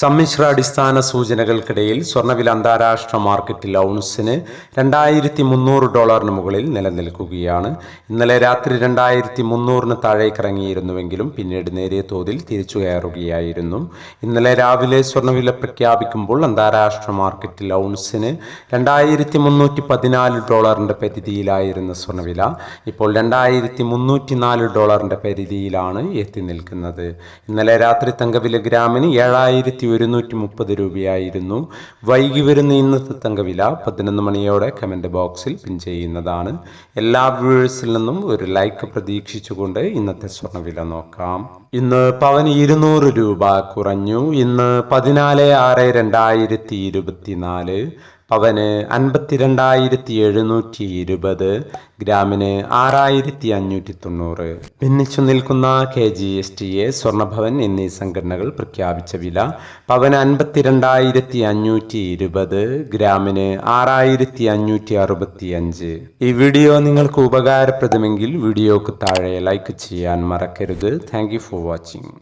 സമ്മിശ്ര അടിസ്ഥാന സൂചനകൾക്കിടയിൽ സ്വർണവില അന്താരാഷ്ട്ര മാർക്കറ്റിൽ ഔൺസിന് രണ്ടായിരത്തി മുന്നൂറ് ഡോളറിന് മുകളിൽ നിലനിൽക്കുകയാണ്. ഇന്നലെ രാത്രി രണ്ടായിരത്തി മുന്നൂറിന് താഴേക്ക് ഇറങ്ങിയിരുന്നുവെങ്കിലും പിന്നീട് നേരിയ തോതിൽ തിരിച്ചു കയറുകയായിരുന്നു. ഇന്നലെ രാവിലെ സ്വർണവില പ്രഖ്യാപിക്കുമ്പോൾ അന്താരാഷ്ട്ര മാർക്കറ്റിൽ ഔൺസിന് രണ്ടായിരത്തി മുന്നൂറ്റി പതിനാല് ഡോളറിന്റെ പരിധിയിലായിരുന്ന സ്വർണവില ഇപ്പോൾ രണ്ടായിരത്തി മുന്നൂറ്റി നാല് ഡോളറിന്റെ പരിധിയിലാണ് എത്തി നിൽക്കുന്നത്. ഇന്നലെ രാത്രി തങ്കവില ഗ്രാമിന് ഏഴായിരത്തി ഒരുന്നൂറ്റി മുപ്പത് രൂപയായിരുന്നു വൈകി വരുന്ന ഇന്നത്തെ തങ്കവില പതിനൊന്ന് മണിയോടെ കമന്റ് ബോക്സിൽ പിൻ ചെയ്യുന്നതാണ് എല്ലാ വ്യൂവേഴ്സിൽ നിന്നും ഒരു ലൈക്ക് പ്രതീക്ഷിച്ചുകൊണ്ട് ഇന്നത്തെ സ്വർണവില നോക്കാം ഇന്ന് പവൻ ഇരുന്നൂറ് രൂപ കുറഞ്ഞു ഇന്ന് പതിനാല് ആറ് രണ്ടായിരത്തി ഇരുപത്തിനാല് പവന് അൻപത്തിരണ്ടായിരത്തി എഴുന്നൂറ്റി ഇരുപത് ഗ്രാമിന് ആറായിരത്തി അഞ്ഞൂറ്റി തൊണ്ണൂറ് ഭിന്നിച്ചു നിൽക്കുന്ന K G S T A സ്വർണഭവൻ എന്നീ സംഘടനകൾ പ്രഖ്യാപിച്ച വില പവന് അൻപത്തിരണ്ടായിരത്തി അഞ്ഞൂറ്റി ഇരുപത് ഗ്രാമിന് ആറായിരത്തി അഞ്ഞൂറ്റി അറുപത്തി അഞ്ച് ഈ വീഡിയോ നിങ്ങൾക്ക് ഉപകാരപ്രദമെങ്കിൽ വീഡിയോക്ക് താഴെ ലൈക്ക് ചെയ്യാൻ മറക്കരുത്. Thank you for watching.